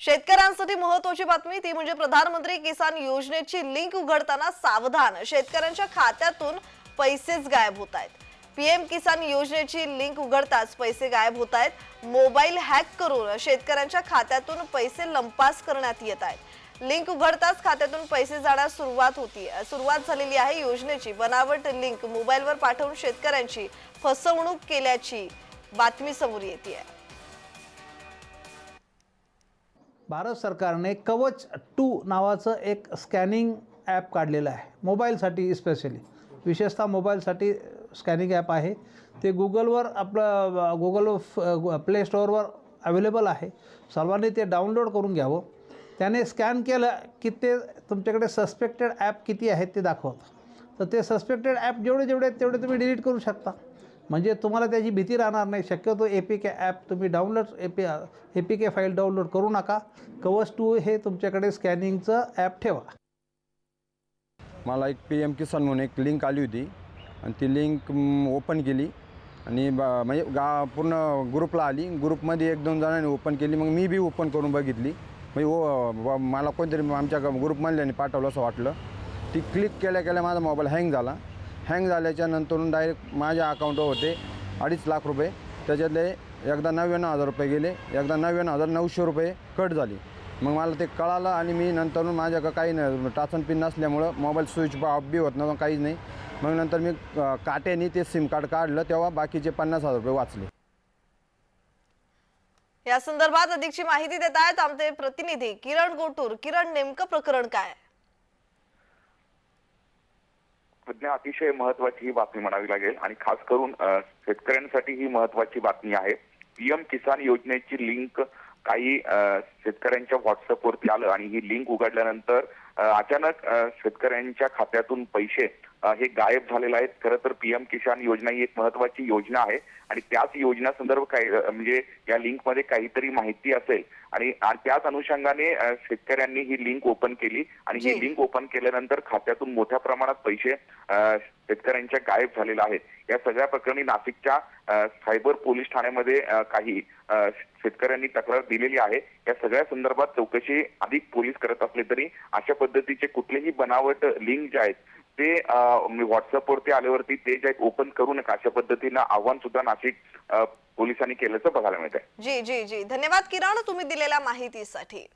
शेतकऱ्यांसाठी महत्वाची बातमी ती म्हणजे प्रधानमंत्री किसान योजनेची लिंक उघडताना सावधान. शेतकऱ्यांच्या खात्यातून पैसेच गायब होत आहेत. पीएम किसान योजनेची लिंक उघडताच पैसे गायब होत आहेत. मोबाईल हॅक करून शेतकऱ्यांच्या खात्यातून पैसे लंपास करण्यात येत आहेत. लिंक उघडताच खात्यातून पैसे जाण्यास सुरुवात होती. सुरुवात झालेली आहे योजनेची. बनावट लिंक मोबाईलवर पाठवून शेतकऱ्यांची फसवणूक केल्याची बातमी समोर येते आहे भारत सरकारने कवच टू नावाचं एक स्कॅनिंग ॲप काढलेलं आहे मोबाईलसाठी स्पेशली विशेषतः मोबाईलसाठी स्कॅनिंग ॲप आहे. ते गुगलवर आपलं गुगल प्ले स्टोअरवर अवेलेबल आहे. सर्वांनी ते डाउनलोड करून घ्यावं. त्याने स्कॅन केलं की ते तुमच्याकडे सस्पेक्टेड ॲप किती आहेत ते दाखवतं. तर ते सस्पेक्टेड ॲप जेवढे जेवढे आहेत तेवढे तुम्ही डिलीट करू शकता. म्हणजे तुम्हाला त्याची भीती राहणार नाही. शक्यतो ए पी के ॲप तुम्ही download A P A P K file download करू नका. कवच टू हे तुमच्याकडे स्कॅनिंगचं ॲप ठेवा. मला एक पी एम किसान म्हणून एक लिंक आली होती. आणि ती लिंक ओपन केली. आणि ब म्हणजे गा पूर्ण ग्रुपला आली. ग्रुपमध्ये एक दोन जणांनी ओपन केली. मग मी बी ओपन करून बघितली. म्हणजे ओ ब- मला कोणतरी आमच्या ग्रुपमधल्याने पाठवलं असं वाटलं. ती क्लिक केल्या केल्या माझा मोबाईल हँग झाला. हँग झाल्याच्या नंतरून डायरेक्ट माझ्या अकाउंटवर होते. अडीच लाख रुपये. त्याच्यातले एकदा नव्याण्णव हजार रुपये गेले. एकदा नव्याण्णव हजार नऊशे रुपये कट झाली. मग मला ते कळालं आणि मी नंतरून माझ्याकडं काही नाही. टाचन पिन नसल्यामुळं मोबाईल स्विच ऑफ बी होत नव्हतं काहीच नाही. मग नंतर मी काट्याने ते सिम कार्ड काढलं तेव्हा बाकीचे पन्नास हजार रुपये वाचले. या संदर्भात अधिकची माहिती देत आहेत आमचे प्रतिनिधी किरण गोटूर. किरण नेमकं प्रकरण काय? सध्या अतिशय महत्वाची ही बातमी म्हणावी लागेल. आणि खास करून शेतकऱ्यांसाठी ही महत्वाची बातमी आहे. पीएम किसान योजनेची लिंक काही अ, शेतकऱ्यांच्या व्हॉट्सअपवरती आलं आणि ही लिंक उघडल्यानंतर अचानक शेतकऱ्यांच्या खात्यातून पैसे हे गायब झालेले आहेत. खरं तर पीएम किसान योजना ही एक महत्वाची योजना आहे आणि त्याच योजना संदर्भ काही म्हणजे या लिंकमध्ये काहीतरी माहिती असेल. आणि त्याच अनुषंगाने शेतकऱ्यांनी ही लिंक ओपन केली आणि. ही लिंक ओपन केल्यानंतर खात्यातून मोठ्या प्रमाणात पैसे शेतकऱ्यांच्या गायब झालेले आहेत. या सगळ्या प्रकरणी नाशिकच्या सायबर पोलीस ठाण्यामध्ये काही शेतकऱ्यांनी तक्रार दिलेली आहे. या सगळ्या संदर्भात चौकशी अधिक पोलीस करत असले तरी अशा पद्धतीचे कुठलेही बनावट लिंक जे आहेत ते व्हॉट्सअपवरती आल्यावरती ते जे ओपन करू नका. अशा पद्धतीनं आव्हान सुद्धा नाशिक पोलिसांनी केल्याचं बघायला मिळत आहे जी जी जी. धन्यवाद किरण तुम्ही दिलेल्या माहितीसाठी.